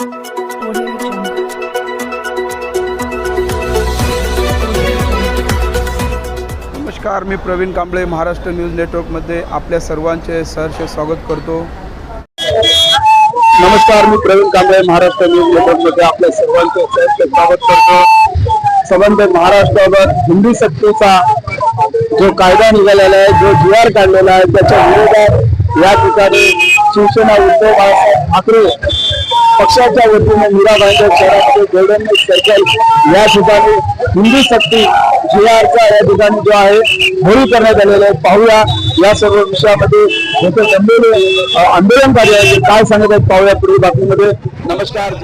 नमस्कार मी प्रवीण कांबळे महाराष्ट्र न्यूज नेटवर्कमध्ये आपल्या सर्वांचे सहर्ष स्वागत करतो. नमस्कार मी प्रवीण कांबळे महाराष्ट्र न्यूज नेटवर्कमध्ये आपल्या सर्वांचे सहर्ष स्वागत करतो. संबंध महाराष्ट्रावर हिंदी सक्तीचा जो कायदा निघालेला आहे जो जी आर काढलेला आहे त्याच्या विरोधात या ठिकाणी शिवसेना उद्धव ठाकरे पक्षाच्या वतीने मीरा भाईंदर शहरामध्ये गोल्डन सर्कल या ठिकाणी हिंदू शक्ती जी आरचा या ठिकाणी जो आहे होळी करण्यात आलेला आहे. पाहूया या सर्व विषयामध्ये होते जमलेले आंदोलनकारी आहे ते काय सांगत आहेत पाहूया पुढील बातमीमध्ये. नमस्कार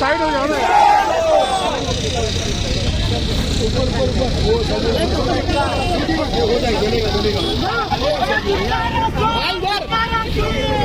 साइड हो जाओ ना काय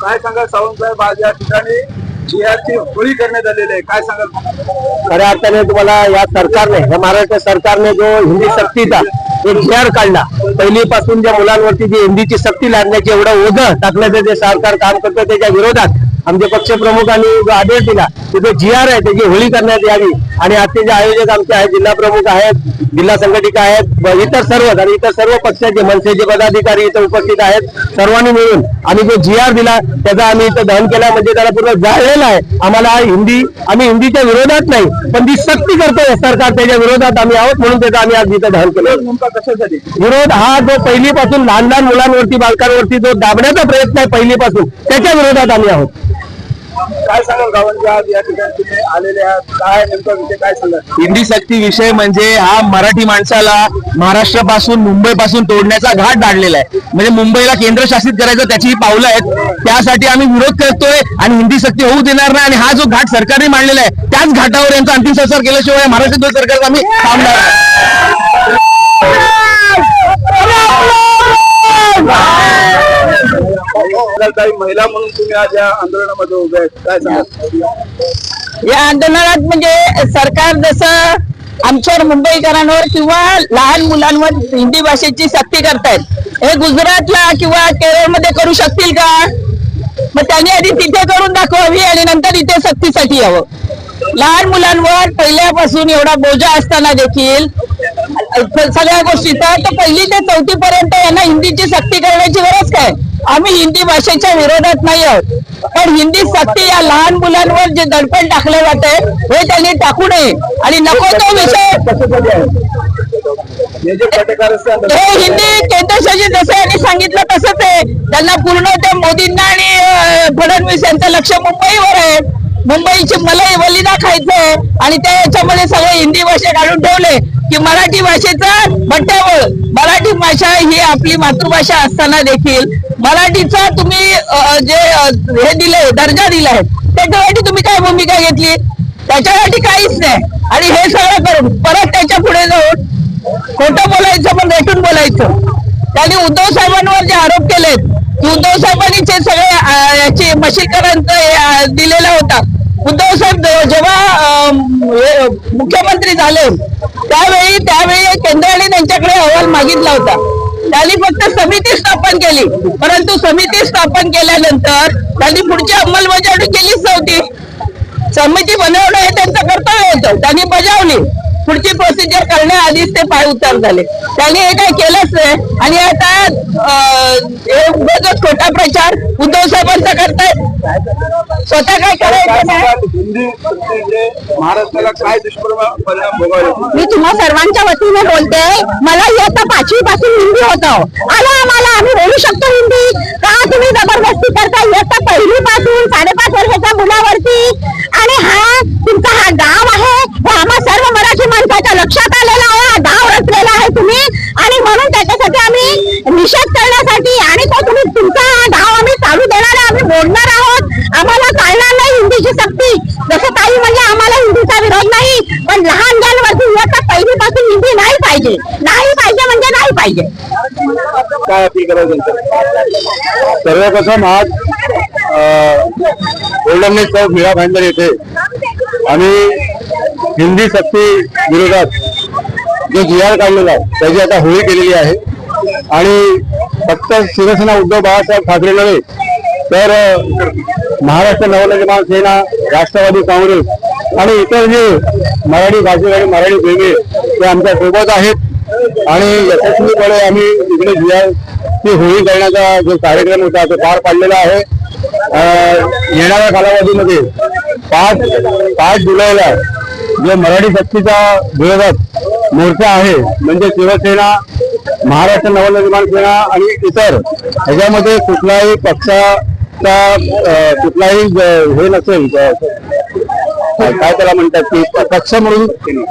काय सांगाल सावंतसाहेब आज या ठिकाणी? जिहादची होळी करण्यात आलेली आहे. काय सांगाल? खऱ्या अर्थाने तुम्हाला या सरकारने या महाराष्ट्र सरकारने जो हिंदी सक्तीचा एक जी आर काढला पहिलीपासून ज्या मुलांवरती जी हिंदीची सक्ती लादण्याची एवढं ओझं टाकण्याचं जे सरकार काम करतं त्याच्या विरोधात आमचे पक्षप्रमुखांनी जो आदेश दिला तिथे जी आर आहे त्याची होळी करण्यात यावी. आणि आजचे जे आयोजक आमचे आहेत जिल्हा प्रमुख आहेत जिल्हा संघटिका आहेत इतर सर्व आणि इतर सर्व पक्षाचे मनसेचे पदाधिकारी इथं उपस्थित आहेत सर्वांनी मिळून. आम्ही जो जी आर दिला त्याचा आम्ही इथं दहन केला म्हणजे त्याला पूर्ण जाळलेला आहे. आम्हाला हिंदी आम्ही हिंदीच्या विरोधात नाही पण जी सक्ती करतोय सरकार त्याच्या विरोधात आम्ही आहोत म्हणून त्याचा आम्ही आज इथं दहन केलं. विरोध हा जो पहिलीपासून लहान लहान मुलांवरती बालकांवरती जो दाबण्याचा प्रयत्न आहे पहिलीपासून त्याच्या विरोधात आम्ही आहोत. काय सांगाल गावांच्या आज या ठिकाणी तुम्ही आलेले आहात. काय नेमका विषय काय सांगाल? हिंदी सक्ती विषय म्हणजे हा मराठी माणसाला महाराष्ट्रापासून मुंबई पासून तोडण्याचा घाट दाढलेला आहे. म्हणजे मुंबईला केंद्रशासित करायचं त्याची ही पावलं आहेत. त्यासाठी आम्ही विरोध करतोय आणि हिंदी सक्ती होऊ देणार नाही आणि हा जो घाट सरकारने मांडलेला आहे त्याच घाटावर यांचा अंतिम संस्कार केल्याशिवाय महाराष्ट्र सरकारचा आम्ही थांबणार नाही. काही महिला म्हणून तुम्ही आज या आंदोलनामध्ये उभे आहेत. काय सांगा या आंदोलनात म्हणजे सरकार जसं आमच्यावर मुंबईकरांवर किंवा लहान मुलांवर हिंदी भाषेची सक्ती करतायत हे गुजरातला किंवा केरळमध्ये करू शकतील का? मग त्यांनी आधी तिथे करून दाखवावी आणि नंतर इथे सक्तीसाठी यावं. लहान मुलांवर पहिल्यापासून एवढा बोजा असताना देखील सगळ्या गोष्टीचा तर पहिली ते चौथी पर्यंत यांना हिंदीची सक्ती करण्याची गरज काय? आम्ही हिंदी भाषेच्या विरोधात नाही आहोत. पण हिंदी सक्ती या लहान मुलांवर जे दडपण टाकलं जाते हे त्यांनी टाकू नये. आणि नको तो विषय. हे हिंदी केंद्रशासित जसं यांनी सांगितलं तसंच आहे. त्यांना पूर्ण त्या मोदींना आणि फडणवीस यांचं लक्ष मुंबईवर आहे. मुंबईची मलाई वलिदा खायचंय. आणि त्या याच्यामध्ये सगळे हिंदी भाषे काढून ठेवले. की मराठी भाषेचा भट्ट्यावळ मराठी भाषा ही आपली मातृभाषा असताना देखील मराठीचा तुम्ही जे हे दिलंय दर्जा दिलाय त्याच्यासाठी तुम्ही काय भूमिका घेतली? त्याच्यासाठी काहीच नाही. आणि हे सगळं करून परत त्याच्या पुढे जाऊन खोटं बोलायचं पण रेटून बोलायचं. त्यांनी उद्धव साहेबांवर जे आरोप केलेत की उद्धव साहेबांनी जे सगळे याचे मशीकरण दिलेला होता. उद्धव साहेब जेव्हा मुख्यमंत्री झाले त्यावेळी त्यावेळी केंद्राने त्यांच्याकडे अहवाल मागितला होता. त्यांनी फक्त समिती स्थापन केली. परंतु समिती स्थापन केल्यानंतर त्यांनी पुढची अंमलबजावणी केलीच नव्हती. समिती बनवणं हे त्यांचं कर्तव्य होतं. त्यांनी बजावली. पुढची प्रोसिजर करण्याआधीच ते पाय उतार झाले. त्यांनी हे काय केलंच नाही. आणि आता खोटा प्रचार उद्धव साहेबांचा करतायत स्वतः काय करायचं महाराष्ट्राला काय दुष्परिणाम मी तुम्हा सर्वांच्या वतीने बोलते मला इयत्ता पाचवी पासून हिंदी होतं आलं आम्हाला आम्ही बोलू शकतो हिंदी. का तुम्ही जबरदस्ती करता इयत्ता पहिली पासून साडेपाच वर्षाच्या मुलावरती. आणि हा तुमचा हा डाव त्याच्या लक्षात आलेला आहे हा डाव रचलेला आहे तुम्ही. आणि म्हणून त्याच्यासाठी आम्ही निषेध करण्यासाठी आणि तो तुम्ही तुमचा हा डाव आम्ही चालू देणार आहे आम्ही बोलणार आहोत. आम्हाला चालणार नाही हिंदीची सक्ती. जसं ताई म्हणजे आम्हाला हिंदीचा विरोध नाही पण लहान मुलांवरती इयत्ता पहिलीपासून हिंदी नाही पाहिजे. नाही पाहिजे म्हणजे नाही पाहिजे. काय अपील करायचं सर्वप्रथम आज गोल्डन चौक मीरा भांडर येथे आम्ही हिंदी सक्ती विरोधात जो जी आर काढलेला आहे त्याची आता होळी केलेली आहे. आणि फक्त शिवसेना उद्धव बाळासाहेब ठाकरे नव्हे तर महाराष्ट्र नवनिर्माण सेना राष्ट्रवादी काँग्रेस आणि इतर जे मराठी भाषिक आणि मराठी प्रेमी ते आमच्यासोबत आहेत. आणि यशस्वीपणे आम्ही इकडे जी ती होळी करण्याचा जो कार्यक्रम होता तो पार पाडलेला आहे. येणाऱ्या कालावधीमध्ये पाच पाच जुलैला जे मराठी शक्तीचा विरोधात मोर्चा आहे म्हणजे शिवसेना महाराष्ट्र नवनिर्माण सेना आणि इतर ह्याच्यामध्ये कुठलाही पक्षाचा कुठलाही हे नसेल. काय त्याला म्हणतात की पक्ष म्हणून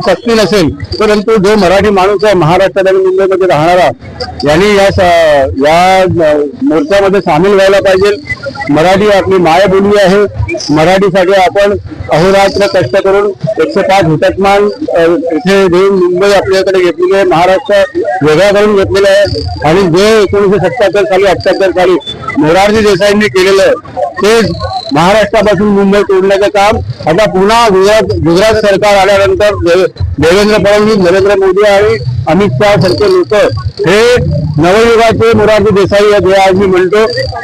सक्ती नसेल परंतु जो मराठी माणूस आहे महाराष्ट्रात आणि मुंबईमध्ये राहणारा यांनी या या मोर्चामध्ये सामील व्हायला पाहिजे. मराठी आपली मायबोली आहे. मराठीसाठी आपण अहोरात्र कष्ट करून एकशे पाच हुतात्मान इथे देऊन मुंबई आपल्याकडे घेतलेली आहे. महाराष्ट्र वेगळा करून घेतलेला आहे. आणि जे एकोणीशे सत्त्याहत्तर साली अठ्याहत्तर साली मोरारजी देसाईंनी केलेलं आहे ते महाराष्ट्रापासून मुंबई तोडण्याचं काम. आता पुन्हा गुजरात गुजरात सरकार आल्यानंतर देवेंद्र फडणवीस नरेंद्र मोदी आणि अमित शहा सारखे लोक हे नवयुगाचे मोरारजी देसाई या हे आज मी म्हणतो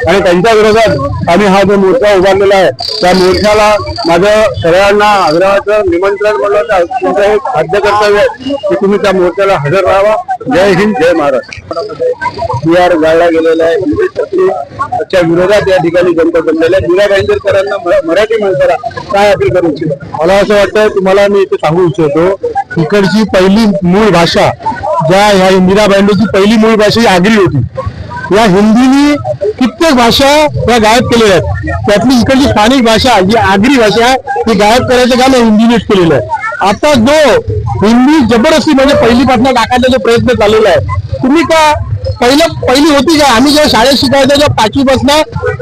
आणि त्यांच्या विरोधात आम्ही हा जो मोर्चा उभारलेला आहे त्या मोर्चाला माझं सगळ्यांना आग्रहाचं निमंत्रण म्हणलं तर तुमचं हे खाद्य कर्तव्य आहे की तुम्ही त्या मोर्चाला हजर राहावा. जय हिंद जय महाराष्ट्र. बिहार आर गाळला गेलेला आहे. त्याच्या विरोधात या ठिकाणी जनता जमलेल्या आहे. मीरा भाईंदरकरांना मराठी माणसाला काय अपील करू इच्छितो? मला असं वाटतं तुम्हाला मी इथे सांगू इच्छितो इकडची पहिली मूळ भाषा ज्या ह्या इंदिरा भाईंदरची पहिली मूळ भाषा ही आगरी होती. या हिंदीनी कित्येक भाषा या गायब केलेल्या आहेत. त्यातली इकडची स्थानिक भाषा जी आगरी भाषा आहे ती गायब करायचं काम हिंदीनेच केलेलं आहे. आता जो हिंदी जबरदस्ती म्हणजे पहिलीपासून टाकायचा जो प्रयत्न चाललेला आहे तुम्ही का पहिलं पहिली होती का? आम्ही जेव्हा शाळेत शिकायचो तेव्हा पाचवीपासून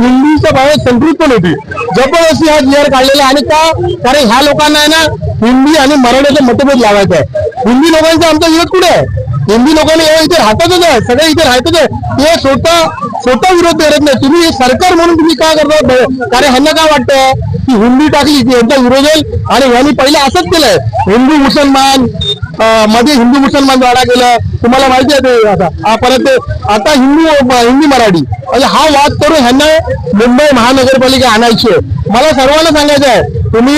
हिंदीच्या बाहेर संस्कृत पण होती. जबरदस्ती हा जी काढलेला आहे. आणि का? कारण ह्या लोकांना आहे ना हिंदी आणि मराठीचा मतभेद लावायचा आहे हिंदी लोकांचा आमचा विरोध कुठे आहे? हिंदी लोकांनी हे इथे राहतातच आहे. सगळे इथे राहतच आहे. ते स्वतः स्वतः विरोध करत नाही. तुम्ही सरकार म्हणून तुम्ही काय करता कारण ह्यांना काय वाटतं की हिंदी टाकली की यांचा विरोध होईल? आणि यांनी पहिले असंच केलंय. हिंदू मुसलमानमध्ये हिंदू मुसलमान वाडा केलं. तुम्हाला माहिती आहे ते आता. हा परत ते आता हिंदू हिंदी मराठी. म्हणजे हा वाद करून ह्यांना मुंबई महानगरपालिका आणायची आहे. मला सर्वांना सांगायचं आहे तुम्ही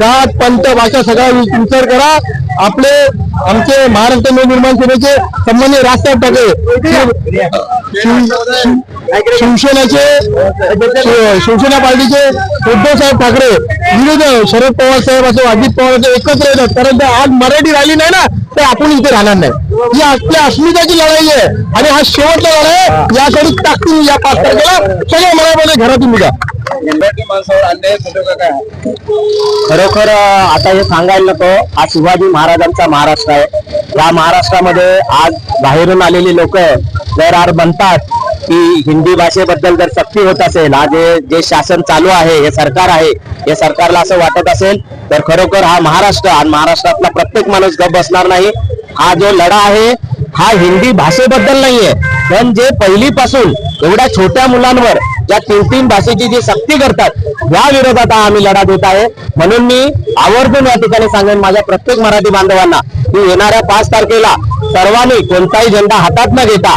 जात पंत भाषा सगळा विचार करा. आपले आमचे महाराष्ट्र नवनिर्माण सेनेचे संबंधित राजसाहेब ठाकरे. शिवसेनाचे शिवसेना पार्टीचे उद्धव साहेब ठाकरे. विरुद्ध शरद पवार साहेब असो अजित पवार असो एकत्र येतात. कारण आज मराठी राहिली नाही ना तर आपण इथे राहणार नाही. ही आपल्या अस्मिताची लढाई आहे. आणि हा शेवटचा लढाई आहे. यासाठी टाकून या पाच तारखेला सगळ्या मनामध्ये घरातून निघा. मराठी माणसावर अन्याय होतो का काय? खरोखर आता हे सांगायला नको. हा शिवाजी महाराजांचा महाराष्ट्र आहे. या महाराष्ट्रामध्ये आज बाहेरून आलेली लोक जर आज म्हणतात की हिंदी भाषेबद्दल जर सक्ती होत असेल आज हे जे शासन चालू आहे हे सरकार आहे हे सरकारला असं वाटत असेल तर खरोखर हा महाराष्ट्र आणि महाराष्ट्रातला प्रत्येक माणूस गप बसणार नाही. हा जो लढा आहे हा हिंदी भाषेबद्दल नाहीये. पण जे पहिलीपासून एवढ्या छोट्या मुलांवर ज्या तीन तीन भाषेची जी सक्ती करतात या विरोधात हा आम्ही लढा देत आहे. म्हणून मी आवर्जून या ठिकाणी सांगेन माझ्या प्रत्येक मराठी बांधवांना की येणाऱ्या पाच तारखेला सर्वांनी कोणताही झेंडा हातात न घेता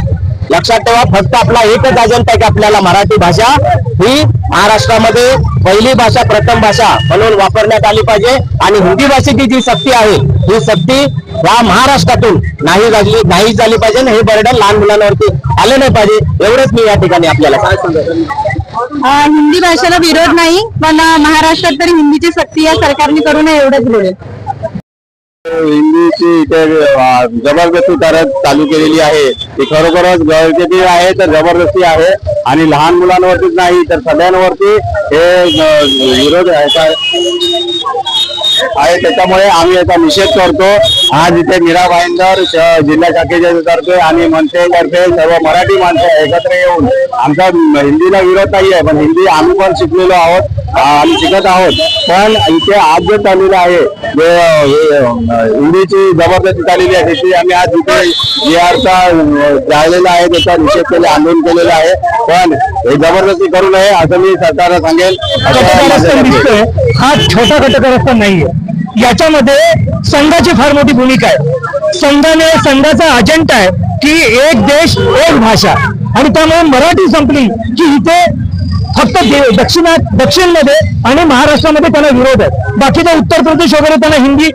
लक्षात ठेवा फक्त आपला एकच अजेंडा आहे की आपल्याला मराठी भाषा ही महाराष्ट्रामध्ये पहिली भाषा प्रथम भाषा म्हणून वापरण्यात आली पाहिजे. आणि हिंदी भाषेची जी सक्ती आहे ही सक्ती या महाराष्ट्रातून नाही झाली नाही झाली पाहिजे हे बर्डन लहान मुलांवरती आले नाही पाहिजे. एवढंच मी या ठिकाणी आपल्याला हिंदी भाषेला विरोध नाही पण महाराष्ट्रात तरी हिंदीची सक्ती या सरकारने करू नये एवढंच बोलेल. हिंदीची इथे जबरदस्ती करत चालू केलेली आहे. ती खरोखरच गरजेची आहे तर जबरदस्ती आहे. आणि लहान मुलांवरतीच नाही तर सगळ्यांवरती हे विरोध आहे. आहे. त्याच्यामुळे आम्ही याचा निषेध करतो. आज इथे मीरा भाईंदर जिल्हा शाखेचे तर्फे आणि मनसेतर्फे सर्व मराठी माणसं एकत्र येऊन आमचा हिंदीला विरोध नाही आहे पण हिंदी आम्ही पण शिकलेलो आहोत आम्ही शिकत आहोत. पण इथे आज जे चाललेलं आहे जे हे, हिंदीची जबरदस्ती चाललेली आहे त्याची आम्ही आज इथे जी आरचा जाळलेला आहे त्याचा निषेध केले आंदोलन केलेलं आहे. पण हे जबरदस्ती करू नये असं मी सरकारला सांगेल. हा छोटा घटकरस्ता नाहीये. याच्यामध्ये संघाची फार मोठी भूमिका आहे. संघाने संघाचा अजेंडा आहे की एक देश एक भाषा. आणि त्यामुळे मराठी संपली की इथे फक्त दक्षिणात दक्षिणमध्ये आणि महाराष्ट्रामध्ये त्यांना विरोध आहे. बाकीच्या उत्तर प्रदेश वगैरे त्यांना हिंदी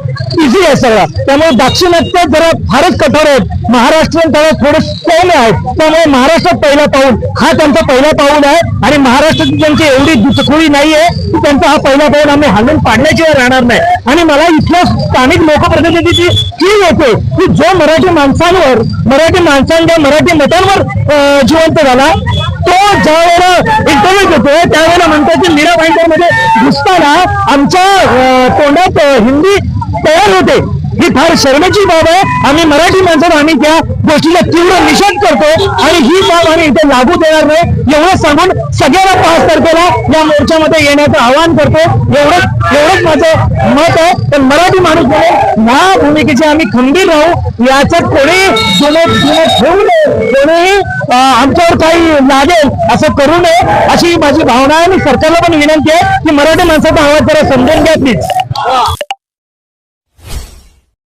इझी आहे सगळा. त्यामुळे दाक्षिणात्य जरा फारच कठोर आहेत. महाराष्ट्र त्याला थोडे सौम्य आहेत. त्यामुळे महाराष्ट्रात पहिला पाऊल हा त्यांचा पहिला पाऊल आहे. आणि महाराष्ट्राची त्यांची एवढी दुचखोळी नाहीये की त्यांचा हा पहिला पाऊल आम्ही हाणून पाडण्याशिवाय राहणार नाही. आणि मला इथल्या स्थानिक लोकप्रतिनिधीची चीज होते की जो मराठी माणसांवर मराठी माणसांच्या मराठी मतांवर जिवंत झाला. तो ज्या वेळेला इंटरव्ह्यू देतोय त्यावेळेला म्हणतात की मीरा भाईंदरमध्ये घुसताना आमच्या तोंडात हिंदी तयार होते. ही फार शर्मेची बाब आहे. आम्ही मराठी माणसाला आम्ही त्या गोष्टीला तीव्र निषेध करतो आणि ही बाब आम्ही इथे लागू देणार नाही. एवढं सांगून सगळ्यांना पाच तारखेला या मोर्चामध्ये येण्याचं आवाहन करतो. एवढंच एवढंच माझं मत आहे. तर मराठी माणूस म्हणून या भूमिकेचे आम्ही खंबीर राहू. याचं कोणी जुने जुने ठेवू नये. कोणीही आमच्यावर काही लागेल असं करू नये. अशी माझी भावना आहे. आणि सरकारला पण विनंती आहे की मराठी माणसाचा आवाज जरा समजून घ्या प्लीज